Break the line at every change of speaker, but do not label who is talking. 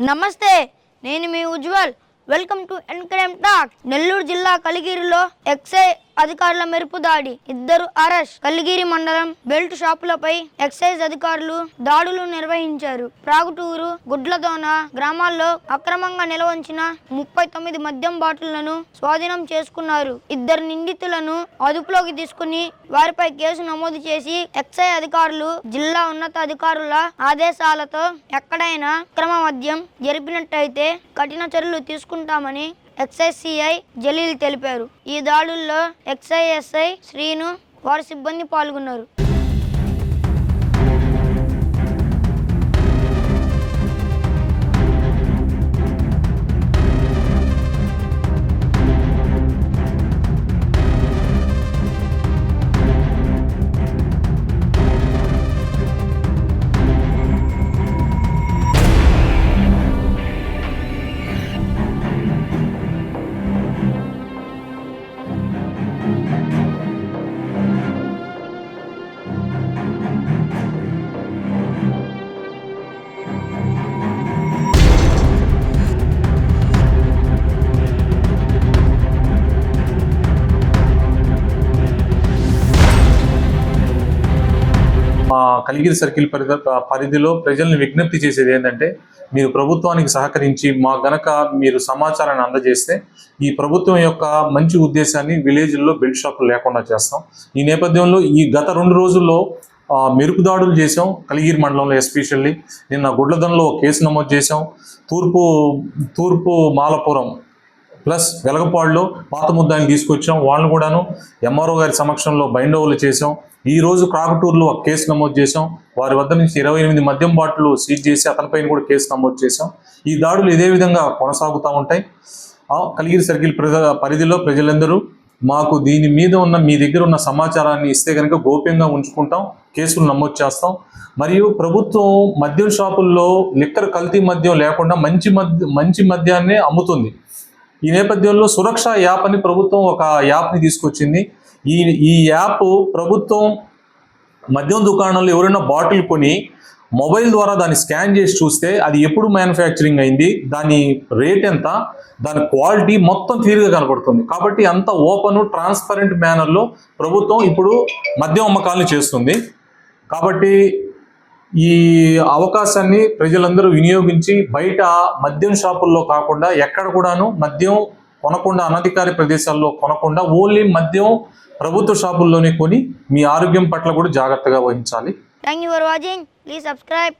నమస్తే నేను మీ Ujwal. Welcome to N crime talk Nellore జిల్లా కలిగిరిలో ఎక్సై అధికారుల మెరుపు దాడి. ఇద్దరు అరెస్ట్. కలిగిరి మండలం బెల్ట్ షాపులపై ఎక్సైజ్ అధికారులు దాడులు నిర్వహించారు. ప్రాగుటూరు గుడ్లదోన గ్రామాల్లో అక్రమంగా నిల్వంచిన ముప్పై తొమ్మిది మద్యం బాటిళ్ళను స్వాధీనం చేసుకున్నారు. ఇద్దరు నిందితులను అదుపులోకి తీసుకుని వారిపై కేసు నమోదు చేసి ఎక్సైజ్ అధికారులు జిల్లా ఉన్నతాధికారుల ఆదేశాలతో ఎక్కడైనా అక్రమ మద్యం జరిపినట్టయితే కఠిన చర్యలు తీసుకుంటామని ఎక్స్ఐసిఐ జలీల్ తెలిపారు. ఈ దాడుల్లో ఎక్స్ఐఎస్ఐ శ్రీను వారి సిబ్బంది పాల్గొన్నారు.
కలిగిరి సర్కిల్ పరిధి పరిధిలో ప్రజల్ని విజ్ఞప్తి చేసేది ఏంటంటే మీరు ప్రభుత్వానికి సహకరించి మా గనక మీరు సమాచారాన్ని అందజేస్తే ఈ ప్రభుత్వం యొక్క మంచి ఉద్దేశాన్ని విలేజ్ల్లో బెల్ట్ షాపులు లేకుండా చేస్తాం. ఈ నేపథ్యంలో ఈ గత రెండు రోజుల్లో మెరుపుదాడులు చేసాం కలిగిరి మండలంలో ఎస్పెషల్లీ నిన్న గుడ్లదనలో కేసు నమోదు చేసాం తూర్పు తూర్పు మాలపురం ప్లస్ వెలగపాడులో పాత ముద్దాయిని తీసుకొచ్చాం. వాళ్ళని కూడాను ఎంఆర్ఓ గారి సమక్షంలో బైండ్ ఓవర్లు చేసాం ఈ రోజు క్రాకటూరులో ఒక కేసు నమోదు చేసాం వారి వద్ద నుంచి ఇరవై ఎనిమిది మద్యం బాటిల్ సీజ్ చేసి అతనిపైన కూడా కేసు నమోదు చేసాం ఈ దాడులు ఇదే విధంగా కొనసాగుతూ ఉంటాయి. కలిగిరి సర్కిల్ ప్రజ పరిధిలో ప్రజలందరూ మాకు దీని మీద ఉన్న మీ దగ్గర ఉన్న సమాచారాన్ని ఇస్తే కనుక గోప్యంగా ఉంచుకుంటాం. కేసులు నమోదు చేస్తాం. మరియు ప్రభుత్వం మద్యం షాపుల్లో లిక్కర్ కల్తీ మద్యం లేకుండా మంచి మద్య మంచి మద్యాన్ని అమ్ముతుంది. ఈ నేపథ్యంలో సురక్ష యాప్ అని ప్రభుత్వం ఒక యాప్ని తీసుకొచ్చింది. ఈ ఈ యాప్ ప్రభుత్వం మద్యం దుకాణంలో ఎవరైనా బాటిల్ కొని మొబైల్ ద్వారా దాన్ని స్కాన్ చేసి చూస్తే అది ఎప్పుడు మ్యానుఫ్యాక్చరింగ్ అయింది దాని రేట్ ఎంత దాని క్వాలిటీ మొత్తం క్లియర్గా కనపడుతుంది కాబట్టి అంత ఓపెన్ ట్రాన్స్పరెంట్ మేనర్లో ప్రభుత్వం ఇప్పుడు మద్యం అమ్మకాలను చేస్తుంది. కాబట్టి ఈ అవకాశాన్ని ప్రజలందరూ వినియోగించి బయట మద్యం షాపుల్లో కాకుండా ఎక్కడ కూడాను మద్యం కొనకుండా అనధికారి ప్రదేశాల్లో కొనకుండా ఓన్లీ మద్యం ప్రభుత్వ షాపుల్లోనే కొని మీ ఆరోగ్యం పట్ల కూడా జాగ్రత్తగా వహించాలి.
Thank you for watching please subscribe